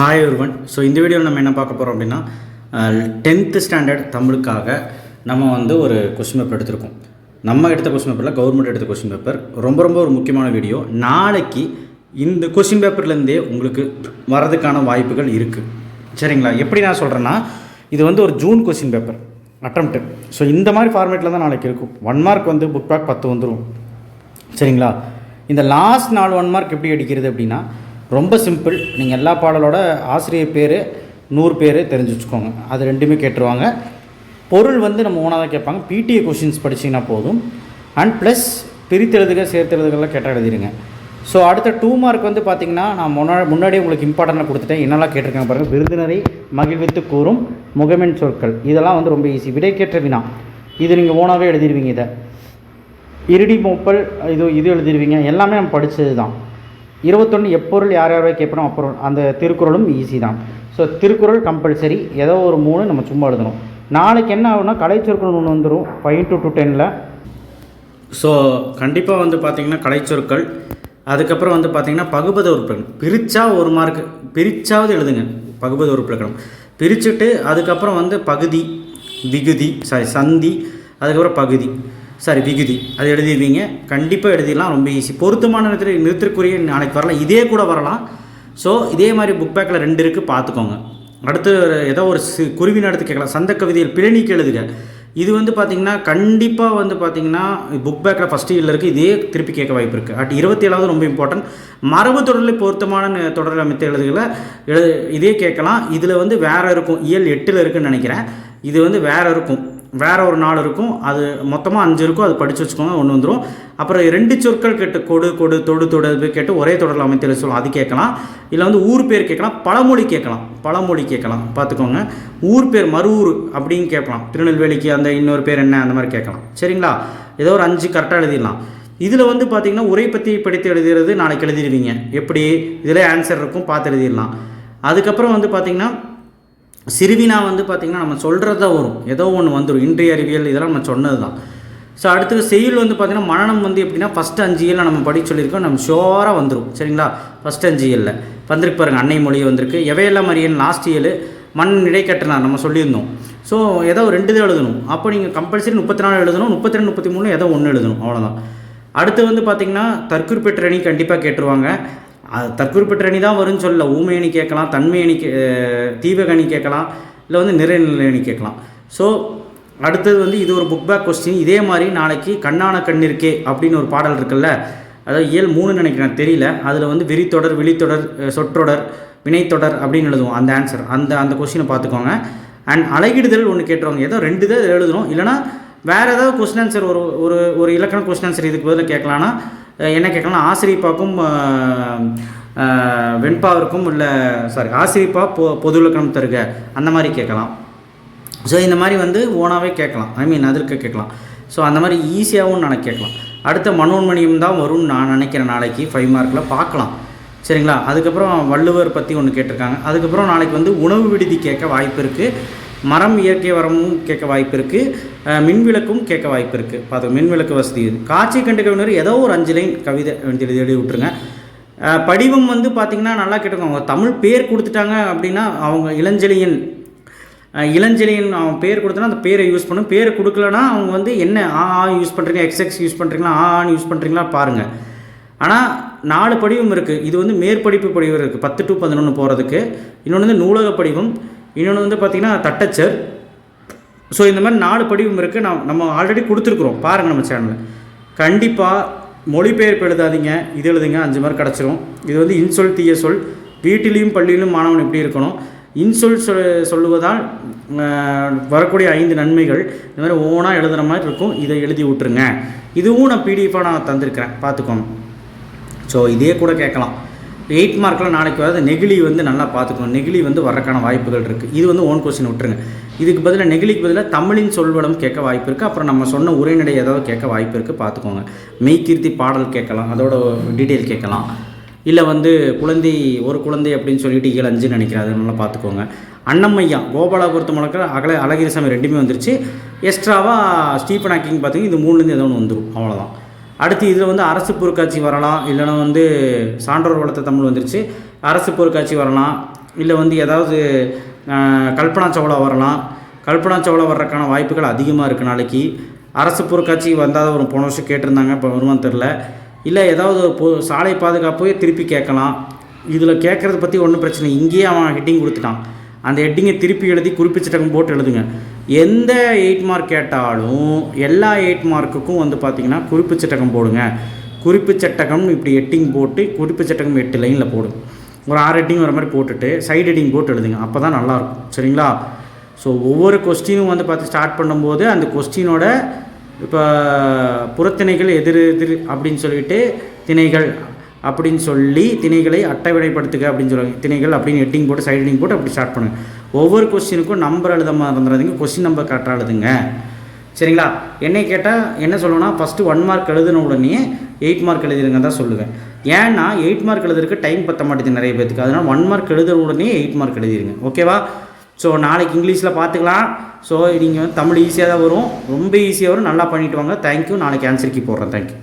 Hi ஒருவன் so இந்த வீடியோவில் நம்ம என்ன பார்க்க போகிறோம் அப்படின்னா டென்த்து ஸ்டாண்டர்ட் தமிழுக்காக நம்ம வந்து ஒரு கொஸ்டின் பேப்பர் எடுத்திருக்கோம். நம்ம எடுத்த கொஸ்டின் பேப்பரில் கவர்மெண்ட் எடுத்த கொஸ்டின் பேப்பர் ரொம்ப ரொம்ப ஒரு முக்கியமான வீடியோ. நாளைக்கு இந்த கொஸ்டின் பேப்பர்லேருந்தே உங்களுக்கு வரதுக்கான வாய்ப்புகள் இருக்குது சரிங்களா? எப்படி நான் சொல்கிறேன்னா இது வந்து ஒரு June question paper attempt so இந்த மாதிரி ஃபார்மேட்டில் தான் நாளைக்கு இருக்கும். ஒன் மார்க் வந்து புக் பேக் பத்து வந்துடும் சரிங்களா? இந்த லாஸ்ட் நாலு ஒன் மார்க் எப்படி அடிக்கிறது அப்படின்னா ரொம்ப சிம்பிள் நீங்கள் எல்லா பாடலோட ஆசிரியர் பேர் நூறு பேர் தெரிஞ்சு வச்சுக்கோங்க. அது ரெண்டுமே கேட்டுருவாங்க. பொருள் வந்து நம்ம ஓனாக தான் கேட்பாங்க. பிடிஏ கொஷின்ஸ் படிச்சிங்கன்னா போதும். அண்ட் ப்ளஸ் பிரித்தெழுதுக சேர்த்தெழுதுகள்லாம் கேட்டால் எழுதிடுங்க ஸோ அடுத்த டூ மார்க் வந்து பார்த்தீங்கன்னா நான் முன்னா முன்னாடியே உங்களுக்கு இம்பார்ட்டண்ட்டாக கொடுத்துட்டேன். என்னெல்லாம் கேட்டிருக்காங்க பாருங்கள் விருந்தினரை மகிழ்வித்து கூறும் முகமென் சொற்கள். இதெல்லாம் வந்து ரொம்ப ஈஸி விடைக்கேற்ற வினா. இது நீங்கள் ஓனாகவே எழுதிடுவீங்க இதை. இருடி மூப்பல் இது இது எழுதிடுவீங்க எல்லாமே நம்ம படித்தது தான் இருபத்தொன்று எப்பொருள் யார் யாரை கேட்பணும் அப்புறம் அந்த திருக்குறளும் ஈஸி தான். ஸோ திருக்குறள் கம்பல்சரி ஏதோ ஒரு மூணு நம்ம சும்மா எழுதணும். நாளைக்கு என்ன ஆகும்னா கலைச்சொற்கள் ஒன்று வந்துடும் ஃபைவ் டு டூ டெனில் ஸோ கண்டிப்பாக வந்து பார்த்திங்கன்னா கலைச்சொற்கள் அதுக்கப்புறம் வந்து பார்த்திங்கன்னா பகுபத உறுப்பினர் பிரித்தா ஒரு மார்க் பிரிச்சாவது எழுதுங்க பகுபத உறுப்பிலக்கணம் பிரிச்சுட்டு அதுக்கப்புறம் வந்து பகுதி விகுதி சாரி சந்தி அதுக்கப்புறம் பகுதி. சாரி விகுதி. அது எழுதிடுவீங்க கண்டிப்பாக எழுதிடலாம். ரொம்ப ஈஸி பொருத்தமான நிறுத்த நிறுத்திற்குரிய நாளைக்கு வரலாம். இதே கூட வரலாம். ஸோ இதே மாதிரி புக் பேக்கில் ரெண்டு இருக்குது பார்த்துக்கோங்க. அடுத்து ஏதோ ஒரு சி குருவி நடத்து கேட்கலாம். சந்த கவிதையில் பிழனிக்கு எழுதுக. இது வந்து பார்த்திங்கன்னா கண்டிப்பாக வந்து பார்த்திங்கன்னா புக் பேக்கில் ஃபஸ்ட் இயரில் இருக்குது இதே திருப்பி கேட்க வாய்ப்பு இருக்குது அட் இருபத்தி ஏழாவது ரொம்ப இம்பார்ட்டன்ட் மரபு தொடரில் பொருத்தமான தொடரில் தொடர் அமைத்த எழுதுகளை எழுது இதே கேட்கலாம். இதில் வந்து வேறு இருக்கும். இயல் எட்டில் இருக்குன்னு நினைக்கிறேன். இது வந்து வேறு இருக்கும். வேற ஒரு நாள் இருக்கும். அது மொத்தமாக அஞ்சு இருக்கும். அது படித்து வச்சுக்கோங்க ஒன்று வந்துடும் அப்புறம் ரெண்டு சொற்கள் கேட்டு கொடு கொடு தொடு தொடு கேட்டு ஒரே தொடரில் அமைத்தல் சொல்லும் அது கேட்கலாம். இல்லை வந்து ஊர் பேர் கேட்கலாம். பழமொழி கேட்கலாம். பழமொழி கேட்கலாம். பார்த்துக்கோங்க. ஊர் பேர் மறுவூர் அப்படின்னு கேட்கலாம். திருநெல்வேலிக்கு அந்த இன்னொரு பேர் என்ன அந்த மாதிரி கேட்கலாம். சரிங்களா? ஏதோ ஒரு அஞ்சு கரெக்டாக எழுதிடலாம். இதில் வந்து பார்த்தீங்கன்னா உரை பற்றி படித்து எழுதுறது நாளைக்கு எழுதிடுவீங்க. எப்படி? இதில் ஆன்சர் இருக்கும். பார்த்து எழுதிடலாம். அதுக்கப்புறம் வந்து பார்த்திங்கன்னா சிறுவினா வந்து பார்த்திங்கன்னா நம்ம சொல்கிறது தான் வரும். ஏதோ ஒன்று வந்துடும் இன்றைய அறிவியல் இதெல்லாம் நம்ம சொன்னது தான் ஸோ அடுத்தது செய்யுள் வந்து பார்த்திங்கன்னா மனநம் வந்து எப்படின்னா ஃபஸ்ட் அஞ்சு இயலில் நம்ம படி சொல்லியிருக்கோம். நம்ம ஷோராக வந்துடும் சரிங்களா? ஃபஸ்ட் அஞ்சு இயலில் வந்திருக்கு பாருங்கள் அன்னை மொழி வந்திருக்கு. எவையெல்லாம் மரியன் லாஸ்ட் இயல் மண் இடைக்கட்டலாம் நம்ம சொல்லியிருந்தோம். ஸோ ஏதோ ஒரு ரெண்டு தான் எழுதணும். அப்போ நீங்கள் கம்பல்சரி முப்பத்தி நாலு எழுதணும். முப்பத்தி ரெண்டு முப்பத்தி மூணு ஏதோ ஒன்று எழுதணும். அவ்வளோதான் அடுத்து வந்து பார்த்திங்கன்னா தற்குறிப்பிட்ட அணி கண்டிப்பாக கேட்டுருவாங்க. தற்குறிப்பிட்ட அணி தான் வரும்னு சொல்லல. ஊமை அணி கேட்கலாம் தன்மை அணி கே அணி கேட்கலாம் இல்லை வந்து நிறைநிலை அணி கேட்கலாம். ஸோ அடுத்தது வந்து இது ஒரு புக் பேக் கொஸ்டின் இதே மாதிரி நாளைக்கு கண்ணான கண்ணிற்கே அப்படின்னு ஒரு பாடல் இருக்குல்ல அதாவது இயல் மூணு நினைக்கிறேன் தெரியல. அதில் வந்து விரித்தொடர் விழித்தொடர் சொற்றொடர் வினைத்தொடர் அப்படின்னு எழுதுவோம். அந்த ஆன்சர் அந்த அந்த கொஸ்டினை பார்த்துக்கோங்க. அண்ட் அழகிடுதல் ஒன்று கேட்டுருவாங்க. ஏதோ ரெண்டு தான் எழுதணும் இல்லைனா வேறு ஏதாவது கொஸ்டின் ஆன்சர் ஒரு ஒரு ஒரு இலக்கண கொஸ்டின் ஆன்சர் இதுக்கு பதில் கேட்கலான்னா என்ன கேட்கலாம் ஆசிரியப்பாக்கும் வெண்பாவிற்கும் உள்ள சாரி ஆசிரியப்பா பொ பொது இலக்கணம் தருக அந்த மாதிரி கேட்கலாம். ஸோ இந்த மாதிரி வந்து ஓனாகவே கேட்கலாம். ஐ மீன் அதற்கு கேட்கலாம். ஸோ அந்த மாதிரி ஈஸியாகவும் நான் கேட்கலாம். அடுத்த மனோன்மணியம் தான் வரும்னு நான் நினைக்கிறேன் நாளைக்கு. ஃபைவ் மார்க்கில் பார்க்கலாம். சரிங்களா? அதுக்கப்புறம் வள்ளுவர் பற்றி ஒன்று கேட்டிருக்காங்க. அதுக்கப்புறம் நாளைக்கு வந்து உணவு விடுதி கேட்க வாய்ப்பு இருக்குது மரம் இயற்கை வரமும் கேட்க வாய்ப்பு இருக்குது மின்விளக்கும் கேட்க வாய்ப்பு இருக்குது பார்த்து மின்விளக்கு வசதி இது. காட்சி கண்டு கவிஞர் ஏதோ ஒரு அஞ்சு லைன் கவிதை எழுதி எழுதி விட்டுருங்க. படிவம் வந்து பார்த்திங்கன்னா நல்லா கேட்டுக்கோங்க. தமிழ் பேர் கொடுத்துட்டாங்க அப்படின்னா அவங்க இளஞ்செழியன் இளஞ்செழியன் அவன் பேர் கொடுத்தனா அந்த பேரை யூஸ் பண்ணும். பேரை கொடுக்கலனா அவங்க வந்து என்ன ஆ ஆ யூஸ் பண்ணுறீங்க எக்ஸ்எக்ஸ் யூஸ் பண்ணுறீங்களா ஆ ஆன்னு யூஸ் பண்ணுறீங்களா பாருங்கள் ஆனால் நாலு படிவம் இருக்குது இது வந்து மேற்படிப்பு படிவம் இருக்குது பத்து டு பதினொன்று போகிறதுக்கு இன்னொன்று வந்து நூலக படிவம். இன்னொன்று வந்து பார்த்திங்கன்னா தட்டச்சர். ஸோ இந்த மாதிரி நாலு படிவம் இருக்குது நான் நம்ம ஆல்ரெடி கொடுத்துருக்குறோம். பாருங்கள் நம்ம சேனலில் கண்டிப்பாக மொழிபெயர்ப்பு எழுதாதீங்க. இது எழுதுங்க அஞ்சு மார்க் கிடச்சிரும். இது வந்து இன்சொல் தீய சொல். வீட்டிலையும் பள்ளியிலும் மாணவன் எப்படி இருக்கணும்? இன்சொல் சொல் சொல்லுவதால் வரக்கூடிய ஐந்து நன்மைகள் இந்த மாதிரி ஓனாக எழுதுகிற மாதிரி இருக்கும். இதை எழுதி விட்டுருங்க. இதுவும் நான் பிடிஎஃபாக நான் தந்திருக்கிறேன். பார்த்துக்கோங்க. ஸோ இதே கூட கேட்கலாம். எயிட் மார்க்கில் நாளைக்கு வராது. நெகிழி வந்து நல்லா பார்த்துக்கணும். நெகிழி வந்து வரக்கான வாய்ப்புகள் இருக்குது இது வந்து ஓன் கொஸ்டின் விட்டுருங்க. இதுக்கு பதிலாக நெகிழிக்கு பதிலாக தமிழின் சொல்வடம் கேட்க வாய்ப்பு இருக்குது அப்புறம் நம்ம சொன்ன உரைநடை ஏதாவது கேட்க வாய்ப்பு இருக்குது பார்த்துக்கோங்க. மெய்கீர்த்தி பாடல் கேட்கலாம். அதோட டீட்டெயில் கேட்கலாம். இல்லை வந்து குழந்தை ஒரு குழந்தை அப்படின்னு சொல்லிட்டு ஏழு அஞ்சுன்னு நினைக்கிறேன். அது நல்லா பார்த்துக்கோங்க. அன்னமையா கோபாலாபுரத்து முழக்கிற அகல அழகிரிசாமி ரெண்டுமே வந்துருச்சு. எக்ஸ்ட்ராவாக ஸ்டீஃபன் ஹாக்கிங் பார்த்தீங்கன்னா இது மூணுலேருந்து ஏதோ ஒன்று வந்துடும் அவ்வளோதான் அடுத்து இதில் வந்து அரசு பொருட்காட்சி வரலாம் இல்லைன்னா வந்து சான்றோர் வளர்த்த தமிழ் வந்துருச்சு. அரசு பொருட்காட்சி வரலாம் இல்லை வந்து ஏதாவது கல்பனா சவுளா வரலாம். கல்பனா சவுளா வர்றதுக்கான வாய்ப்புகள் அதிகமாக இருக்குது நாளைக்கு. அரசு பொருட்காட்சி வந்தால் ஒரு போன வருஷம் கேட்டிருந்தாங்க இப்போ வருமானு தெரில இல்லை ஏதாவது ஒரு பொ சாலை பாதுகாப்பே திருப்பி கேட்கலாம். இதில் கேட்குறத பற்றி ஒன்றும் பிரச்சனை இல்லை. இங்கேயே அவன் ஹெட்டிங் கொடுத்துட்டான். அந்த ஹெட்டிங்கை திருப்பி எழுதி குறிப்பிச்சிட்டகம் போட்டு எழுதுங்க. எந்த எயிட் மார்க் கேட்டாலும் எல்லா எயிட் மார்க்குக்கும் வந்து பார்த்திங்கன்னா குறிப்பு சட்டகம் போடுங்க. குறிப்பு சட்டகம் இப்படி எட்டிங் போட்டு குறிப்பு சட்டகம் எட்டு லைனில் போடுங்க ஒரு ஆறு எட்டிங் வர மாதிரி போட்டுட்டு சைடு எட்டிங் போட்டு எழுதுங்க. அப்போ தான் நல்லாயிருக்கும் சரிங்களா? ஸோ ஒவ்வொரு கொஸ்டினும் வந்து பார்த்து ஸ்டார்ட் பண்ணும்போது அந்த கொஸ்டினோட இப்போ புறத்திணைகள் எதிர் எதிர் அப்படின்னு சொல்லிட்டு திணைகள் அப்படின்னு சொல்லி திணைகளை அட்டவணைப்படுத்துக அப்படின்னு சொல்லுவாங்க. திணைகள் அப்படின்னு ஹெட்டிங் போட்டு சைடிங் போட்டு அப்படி ஸ்டார்ட் பண்ணுங்க. ஒவ்வொரு கொஸ்டினுக்கும் நம்பர் எழுத மறந்துடாதீங்க கொஸ்டின் நம்பர் கரெக்டாக எழுதுங்க. சரிங்களா? என்னை கேட்டால் என்ன சொல்லணும்னா ஃபஸ்ட்டு ஒன் மார்க் எழுதின உடனே எயிட் மார்க் எழுதிருங்க தான் சொல்லுவேன். ஏன்னா எயிட் மார்க் எழுதுறதுக்கு டைம் பத்த மாட்டேது நிறைய பேத்துக்கு. அதனால் ஒன் மார்க் எழுதுன உடனே எயிட் மார்க் எழுதிருங்க ஓகேவா ஸோ நாளைக்கு இங்கிலீஷில் பார்த்துக்கலாம் ஸோ நீங்கள் வந்து தமிழ் ஈஸியாக தான் வரும். ரொம்ப ஈஸியாக வரும். நல்லா பண்ணிவிட்டு வாங்க. தேங்க்யூ நாளைக்கு ஆன்சருக்கு போடுறேன். தேங்க்யூ